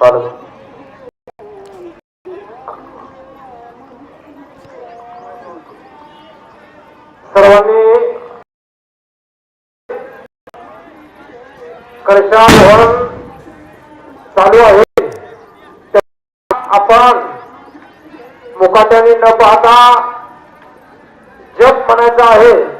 चालू सर्वांनी चालू आहे. आपण मुकाट्याने न पाहता जप म्हणायचा आहे.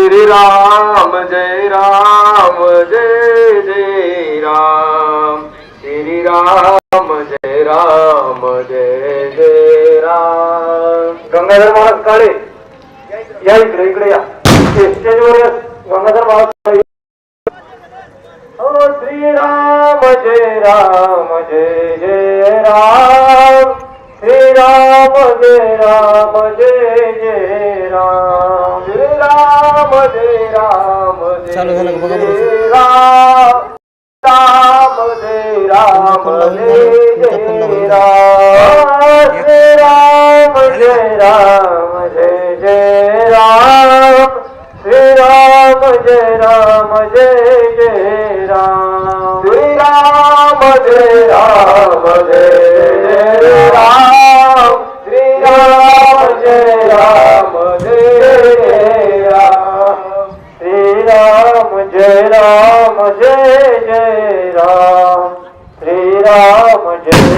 श्री राम जय राम जय जय राम। श्रीराम जय राम जय जय राम। गंगाधर महाराज काळे या इकडे इकडे या. स्टेजवर या. गंगाधर महाराज ओ हो, श्री राम जय राम जय जय राम. श्री राम जय राम जय जय राम. चालू झालं का बघा बरं.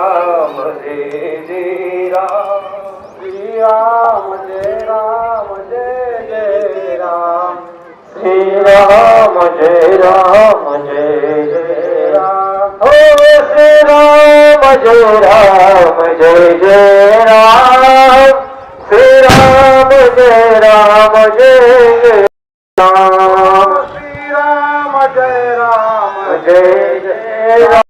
राम जय राम जय राम श्री राम जय राम जय जय राम हो श्री राम जय राम जय जय श्री राम जय राम जय राम श्री राम जय राम जय जय राम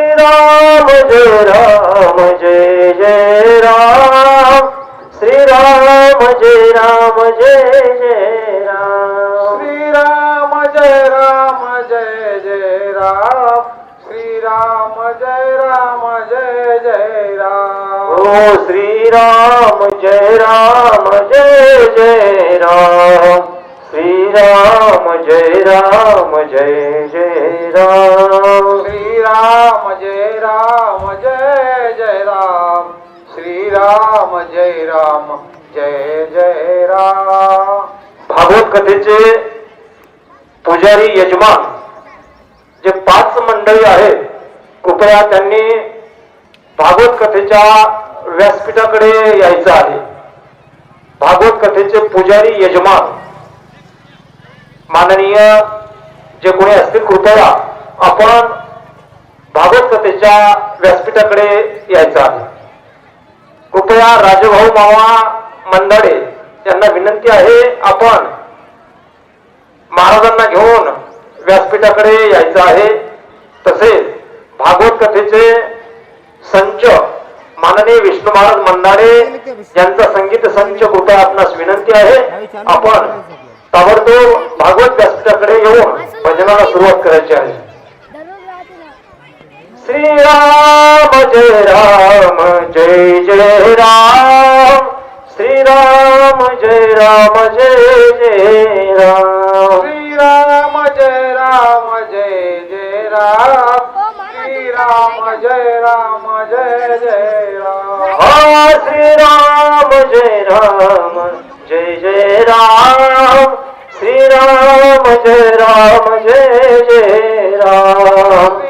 রাম জয় রাম জয় জয় রাম শ্রী রাম জয় রাম জয় জয় রাম শ্রী রাম জয় রাম জয় জয় রাম শ্রী রাম জয় রাম জয় জয় রাম ও শ্রী রাম জয় রাম জয় জয় রাম राम जय राम जय जय राम। श्री राम जय राम जय जय राम। श्री राम जय राम जय जय राम। भागवत कथेचे पुजारी यजमान जे पाच मंडळी आहेत कृपया त्यांनी भागवत कथेच्या व्यासपीठाकडे यायचं आहे. भागवत कथेचे पुजारी यजमान माननीय जे कोणी असतील कृपया आपण भागवत कथेच्या व्यासपीठाकडे यायचं आहे. कृपया राजभाऊ मामा मंदाडे यांना विनंती आहे आपण महाराजांना घेऊन व्यासपीठाकडे यायचं आहे. तसेच भागवत कथेचे संच माननीय विष्णू महाराज मंदाडे यांचा संगीत संच कृपया आपणास विनंती आहे. आपण ताबडतोब भागवत व्यासपीठाकडे येऊन भजनाला सुरुवात करायची आहे. ना श्रीराम जय राम जय जय राम. श्रीराम जय राम जय जय राम. श्रीराम जय राम जय जय राम. श्रीराम जय राम जय जय राम. हा श्रीराम जय राम जय जय राम. श्रीराम जय राम जय जय राम